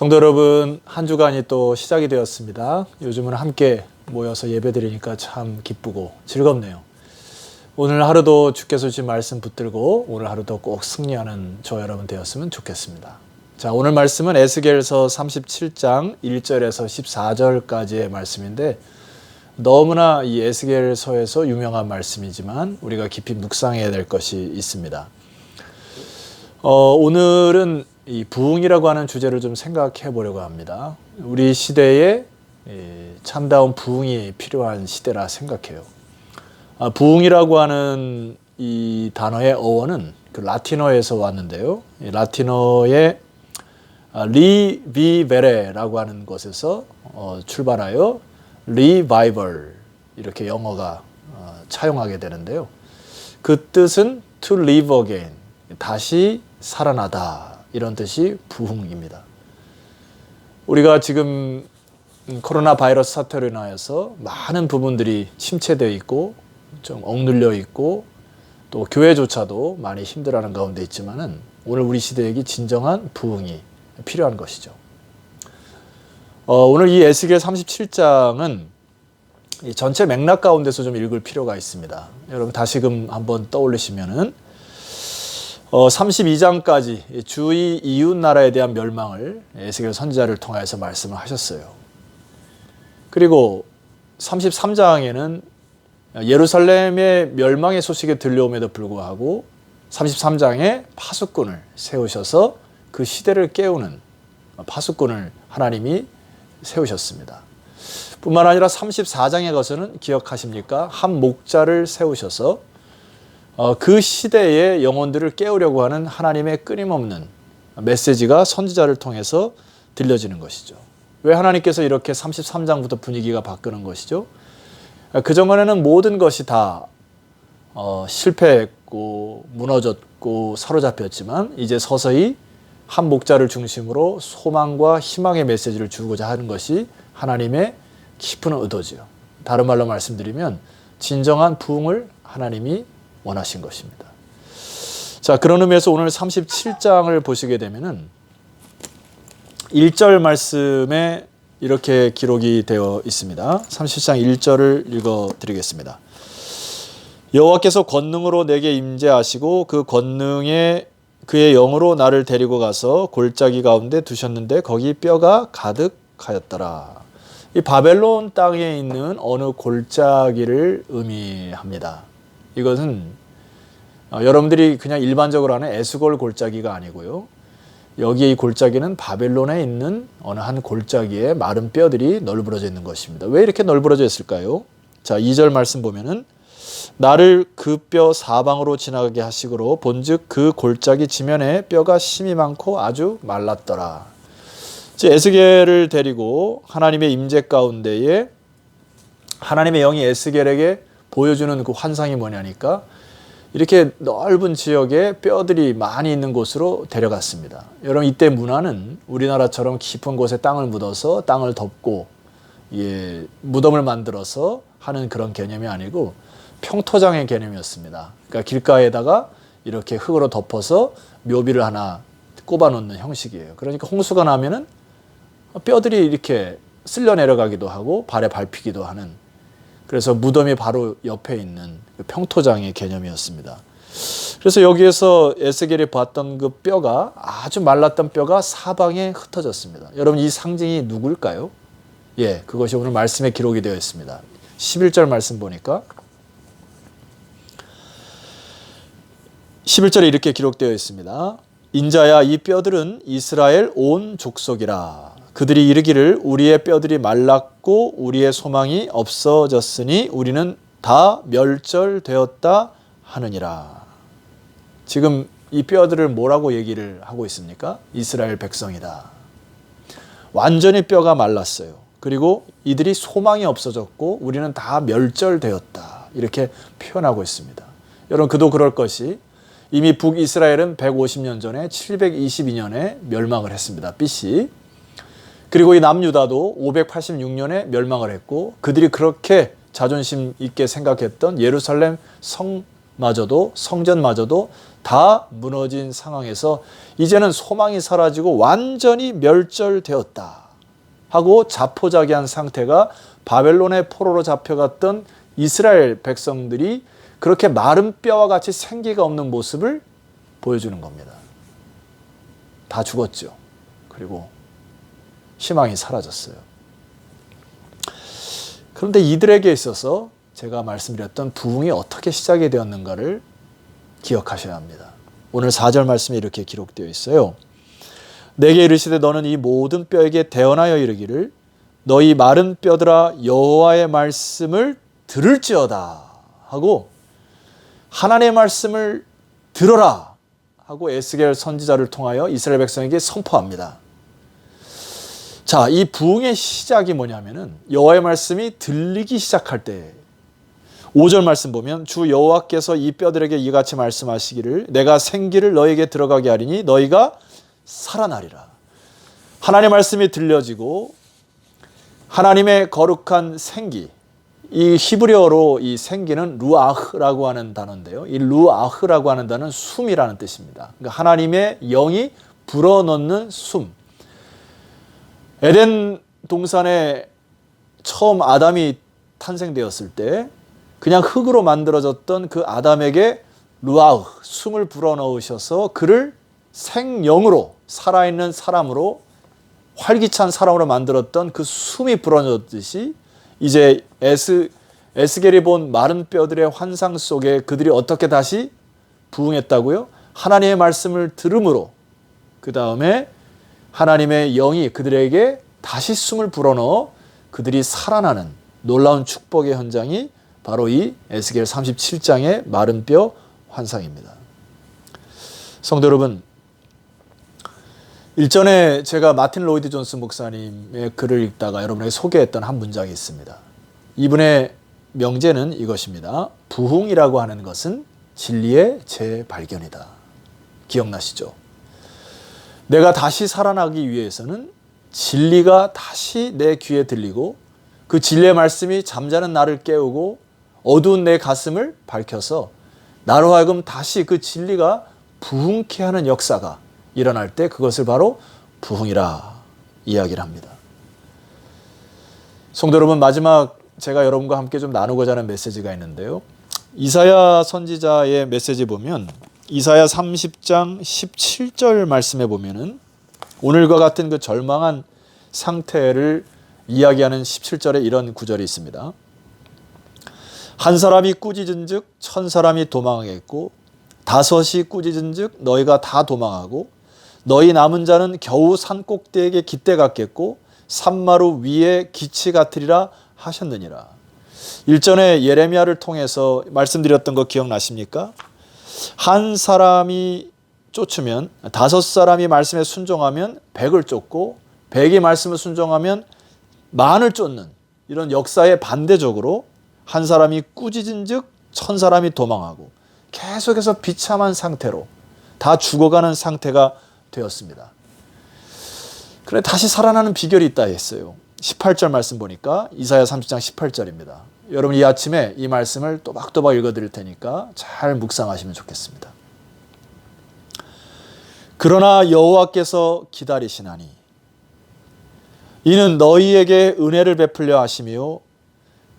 성도 여러분, 한 주간이 또 시작이 되었습니다. 요즘은 함께 모여서 예배드리니까 참 기쁘고 즐겁네요. 오늘 하루도 주께서 주신 말씀 붙들고 오늘 하루도 꼭 승리하는 저 여러분 되었으면 좋겠습니다. 자, 오늘 말씀은 에스겔서 37장 1절에서 14절까지의 말씀인데 너무나 이 에스겔서에서 유명한 말씀이지만 우리가 깊이 묵상해야 될 것이 있습니다. 어, 오늘은 이 부흥이라고 하는 주제를 좀 생각해 보려고 합니다. 우리 시대에 이 참다운 부흥이 필요한 시대라 생각해요. 아, 부흥이라고 하는 이 단어의 어원은 그 라틴어에서 왔는데요. 이 라틴어의 아, 리비베레라고 하는 것에서 어, 출발하여 리바이벌 이렇게 영어가 어, 차용하게 되는데요. 그 뜻은 to live again 다시 살아나다 이런 뜻이 부흥입니다. 우리가 지금 코로나 바이러스 사태로 인하여서 많은 부분들이 침체되어 있고 좀 억눌려 있고 또 교회조차도 많이 힘들어하는 가운데 있지만은 오늘 우리 시대에게 진정한 부흥이 필요한 것이죠. 어, 오늘 이 에스겔 37장은 이 전체 맥락 가운데서 좀 읽을 필요가 있습니다. 여러분 다시금 한번 떠올리시면은 어, 32장까지 주의 이웃 나라에 대한 멸망을 에스겔 선지자를 통해서 말씀을 하셨어요. 그리고 33장에는 예루살렘의 멸망의 소식이 들려옴에도 불구하고 33장에 파수꾼을 세우셔서 그 시대를 깨우는 파수꾼을 하나님이 세우셨습니다. 뿐만 아니라 34장에 가서는 기억하십니까? 한 목자를 세우셔서 어, 그 시대의 영혼들을 깨우려고 하는 하나님의 끊임없는 메시지가 선지자를 통해서 들려지는 것이죠. 왜 하나님께서 이렇게 33장부터 분위기가 바꾸는 것이죠? 그 전에는 모든 것이 다 어, 실패했고 무너졌고 사로잡혔지만 이제 서서히 한 목자를 중심으로 소망과 희망의 메시지를 주고자 하는 것이 하나님의 깊은 의도지요. 다른 말로 말씀드리면 진정한 부흥을 하나님이 원하신 것입니다. 자, 그런 의미에서 오늘 37장을 보시게 되면은 1절 말씀에 이렇게 기록이 되어 있습니다. 37장 1절을 읽어 드리겠습니다. 여호와께서 권능으로 내게 임재하시고 그 권능에 그의 영으로 나를 데리고 가서 골짜기 가운데 두셨는데 거기 뼈가 가득하였더라. 이 바벨론 땅에 있는 어느 골짜기를 의미합니다. 이것은 어, 여러분들이 그냥 일반적으로 하는 에스골 골짜기가 아니고요. 여기 이 골짜기는 바벨론에 있는 어느 한 골짜기에 마른 뼈들이 널브러져 있는 것입니다. 왜 이렇게 널브러져 있을까요? 자, 2절 말씀 보면은 나를 그 뼈 사방으로 지나가게 하시고로 본즉 그 골짜기 지면에 뼈가 심이 많고 아주 말랐더라. 에스겔을 데리고 하나님의 임재 가운데에 하나님의 영이 에스겔에게 보여주는 그 환상이 뭐냐니까 이렇게 넓은 지역에 뼈들이 많이 있는 곳으로 데려갔습니다. 여러분 이때 문화는 우리나라처럼 깊은 곳에 땅을 묻어서 땅을 덮고 예, 무덤을 만들어서 하는 그런 개념이 아니고 평토장의 개념이었습니다. 그러니까 길가에다가 이렇게 흙으로 덮어서 묘비를 하나 꼽아 놓는 형식이에요. 그러니까 홍수가 나면은 뼈들이 이렇게 쓸려 내려가기도 하고 발에 밟히기도 하는 그래서 무덤이 바로 옆에 있는 그 평토장의 개념이었습니다. 그래서 여기에서 에스겔이 봤던 그 뼈가 아주 말랐던 뼈가 사방에 흩어졌습니다. 여러분 이 상징이 누굴까요? 예, 그것이 오늘 말씀에 기록이 되어 있습니다. 11절 말씀 보니까 11절에 이렇게 기록되어 있습니다. 인자야 이 뼈들은 이스라엘 온 족속이라 그들이 이르기를 우리의 뼈들이 말랐고 우리의 소망이 없어졌으니 우리는 다 멸절되었다 하느니라. 지금 이 뼈들을 뭐라고 얘기를 하고 있습니까? 이스라엘 백성이다. 완전히 뼈가 말랐어요. 그리고 이들이 소망이 없어졌고 우리는 다 멸절되었다. 이렇게 표현하고 있습니다. 여러분 그도 그럴 것이 이미 북이스라엘은 150년 전에 722년에 멸망을 했습니다. BC. 그리고 이 남유다도 586년에 멸망을 했고 그들이 그렇게 자존심 있게 생각했던 예루살렘 성마저도 성전마저도 다 무너진 상황에서 이제는 소망이 사라지고 완전히 멸절되었다 하고 자포자기한 상태가 바벨론의 포로로 잡혀갔던 이스라엘 백성들이 그렇게 마른 뼈와 같이 생기가 없는 모습을 보여주는 겁니다. 다 죽었죠. 그리고 희망이 사라졌어요. 그런데 이들에게 있어서 제가 말씀드렸던 부흥이 어떻게 시작이 되었는가를 기억하셔야 합니다. 오늘 4절 말씀에 이렇게 기록되어 있어요. 내게 이르시되 너는 이 모든 뼈에게 대언하여 이르기를 너희 마른 뼈들아 여호와의 말씀을 들을지어다 하고 하나님의 말씀을 들어라 하고 에스겔 선지자를 통하여 이스라엘 백성에게 선포합니다. 자, 이 부흥의 시작이 뭐냐면은 여호와의 말씀이 들리기 시작할 때 5절 말씀 보면 주 여호와께서 이 뼈들에게 이같이 말씀하시기를 내가 생기를 너에게 들어가게 하리니 너희가 살아나리라. 하나님의 말씀이 들려지고 하나님의 거룩한 생기 이 히브리어로 이 생기는 루아흐라고 하는 단어인데요. 이 루아흐라고 하는 단어는 숨이라는 뜻입니다. 그러니까 하나님의 영이 불어넣는 숨. 에덴 동산에 처음 아담이 탄생되었을 때 그냥 흙으로 만들어졌던 그 아담에게 루아흐 숨을 불어넣으셔서 그를 생영으로 살아있는 사람으로 활기찬 사람으로 만들었던 그 숨이 불어넣듯이 이제 에스 에스겔이 본 마른 뼈들의 환상 속에 그들이 어떻게 다시 부흥했다고요? 하나님의 말씀을 들음으로 그 다음에 하나님의 영이 그들에게 다시 숨을 불어넣어 그들이 살아나는 놀라운 축복의 현장이 바로 이 에스겔 37장의 마른 뼈 환상입니다. 성도 여러분, 일전에 제가 마틴 로이드 존스 목사님의 글을 읽다가 여러분에게 소개했던 한 문장이 있습니다. 이분의 명제는 이것입니다. 부흥이라고 하는 것은 진리의 재발견이다. 기억나시죠? 내가 다시 살아나기 위해서는 진리가 다시 내 귀에 들리고 그 진리의 말씀이 잠자는 나를 깨우고 어두운 내 가슴을 밝혀서 나로 하여금 다시 그 진리가 부흥케 하는 역사가 일어날 때 그것을 바로 부흥이라 이야기를 합니다. 성도 여러분 마지막 제가 여러분과 함께 좀 나누고자 하는 메시지가 있는데요. 이사야 선지자의 메시지 보면 이사야 30장 17절 말씀에 보면은 오늘과 같은 그 절망한 상태를 이야기하는 17절에 이런 구절이 있습니다. 한 사람이 꾸짖은즉 천 사람이 도망하겠고 다섯이 꾸짖은즉 너희가 다 도망하고 너희 남은 자는 겨우 산 꼭대기에 깃대 같겠고 산마루 위에 기치 같으리라 하셨느니라. 일전에 예레미야를 통해서 말씀드렸던 거 기억나십니까? 한 사람이 쫓으면 다섯 사람이 말씀에 순종하면 백을 쫓고 백이 말씀을 순종하면 만을 쫓는 이런 역사에 반대적으로 한 사람이 꾸짖은즉 천 사람이 도망하고 계속해서 비참한 상태로 다 죽어가는 상태가 되었습니다. 그래 다시 살아나는 비결이 있다 했어요. 18절 말씀 보니까 이사야 30장 18절입니다. 여러분 이 아침에 이 말씀을 또박또박 읽어 드릴 테니까 잘 묵상하시면 좋겠습니다. 그러나 여호와께서 기다리시나니 이는 너희에게 은혜를 베풀려 하시며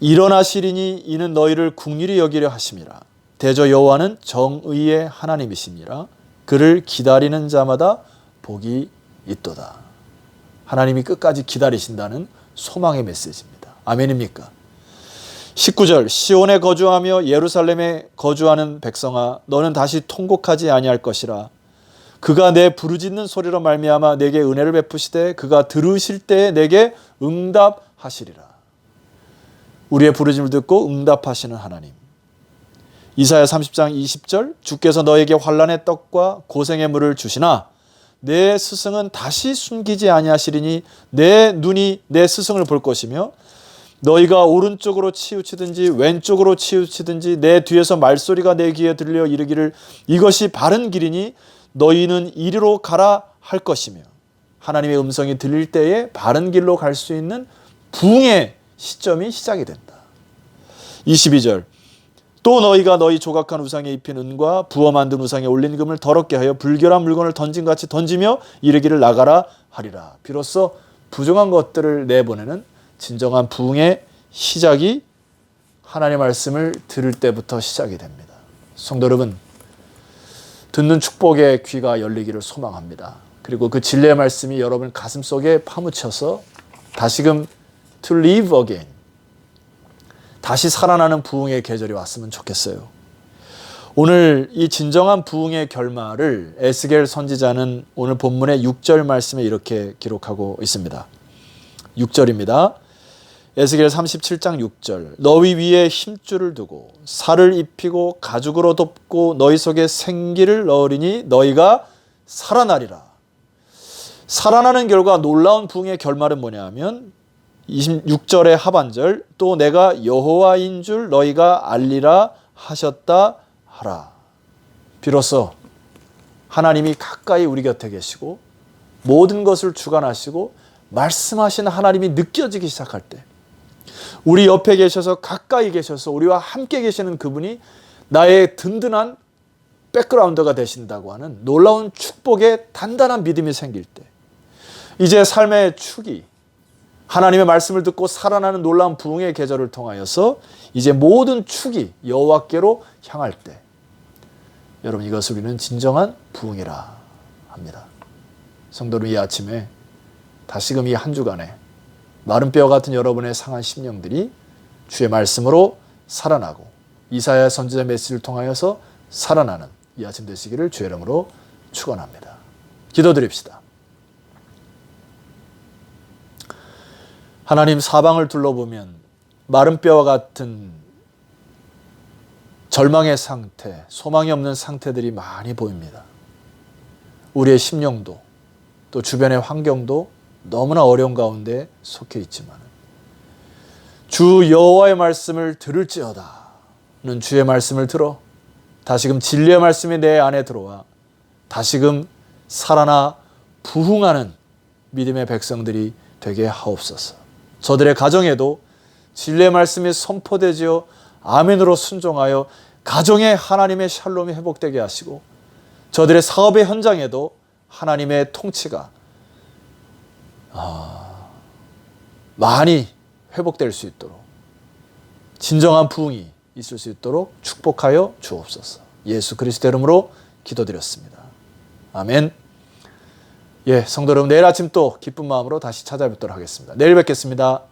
일어나시리니 이는 너희를 국률이 여기려 하심이라. 대저 여호와는 정의의 하나님이시니라. 그를 기다리는 자마다 복이 있도다. 하나님이 끝까지 기다리신다는 소망의 메시지입니다. 아멘입니까? 19절 시온에 거주하며 예루살렘에 거주하는 백성아 너는 다시 통곡하지 아니할 것이라. 그가 내 부르짖는 소리로 말미암아 내게 은혜를 베푸시되 그가 들으실 때에 내게 응답하시리라. 우리의 부르짖음을 듣고 응답하시는 하나님. 이사야 30장 20절 주께서 너에게 환란의 떡과 고생의 물을 주시나 내 스승은 다시 숨기지 아니하시리니 내 눈이 내 스승을 볼 것이며 너희가 오른쪽으로 치우치든지 왼쪽으로 치우치든지 내 뒤에서 말소리가 내 귀에 들려 이르기를 이것이 바른 길이니 너희는 이리로 가라 할 것이며 하나님의 음성이 들릴 때에 바른 길로 갈 수 있는 부흥의 시점이 시작이 된다. 22절 또 너희가 너희 조각한 우상에 입힌 은과 부어 만든 우상에 올린 금을 더럽게 하여 불결한 물건을 던진 같이 던지며 이르기를 나가라 하리라. 비로소 부정한 것들을 내보내는 진정한 부흥의 시작이 하나님의 말씀을 들을 때부터 시작이 됩니다. 성도 여러분, 듣는 축복의 귀가 열리기를 소망합니다. 그리고 그 진리의 말씀이 여러분 가슴 속에 파묻혀서 다시금 to live again 다시 살아나는 부흥의 계절이 왔으면 좋겠어요. 오늘 이 진정한 부흥의 결말을 에스겔 선지자는 오늘 본문의 6절 말씀에 이렇게 기록하고 있습니다. 6절입니다. 에스겔 37장 6절 너희 위에 힘줄을 두고 살을 입히고 가죽으로 덮고 너희 속에 생기를 넣으리니 너희가 살아나리라. 살아나는 결과 놀라운 부흥의 결말은 뭐냐 하면 26절의 하반절 또 내가 여호와인 줄 너희가 알리라 하셨다 하라. 비로소 하나님이 가까이 우리 곁에 계시고 모든 것을 주관하시고 말씀하신 하나님이 느껴지기 시작할 때 우리 옆에 계셔서 가까이 계셔서 우리와 함께 계시는 그분이 나의 든든한 백그라운드가 되신다고 하는 놀라운 축복의 단단한 믿음이 생길 때 이제 삶의 축이 하나님의 말씀을 듣고 살아나는 놀라운 부흥의 계절을 통하여서 이제 모든 축이 여호와께로 향할 때 여러분 이것을 우리는 진정한 부흥이라 합니다. 성도는 이 아침에 다시금 이 한 주간에 마른 뼈 같은 여러분의 상한 심령들이 주의 말씀으로 살아나고 이사야 선지자 메시지를 통하여서 살아나는 이 아침 되시기를 주의 이름으로 축원합니다. 기도드립시다. 하나님 사방을 둘러보면 마른 뼈와 같은 절망의 상태, 소망이 없는 상태들이 많이 보입니다. 우리의 심령도 또 주변의 환경도 너무나 어려운 가운데 속해 있지만 주 여호와의 말씀을 들을지어다는 주의 말씀을 들어 다시금 진리의 말씀이 내 안에 들어와 다시금 살아나 부흥하는 믿음의 백성들이 되게 하옵소서. 저들의 가정에도 진리의 말씀이 선포되지요. 아멘으로 순종하여 가정에 하나님의 샬롬이 회복되게 하시고 저들의 사업의 현장에도 하나님의 통치가 아, 많이 회복될 수 있도록 진정한 부흥이 있을 수 있도록 축복하여 주옵소서. 예수 그리스도 이름으로 기도드렸습니다. 아멘. 예, 성도 여러분 내일 아침 또 기쁜 마음으로 다시 찾아뵙도록 하겠습니다. 내일 뵙겠습니다.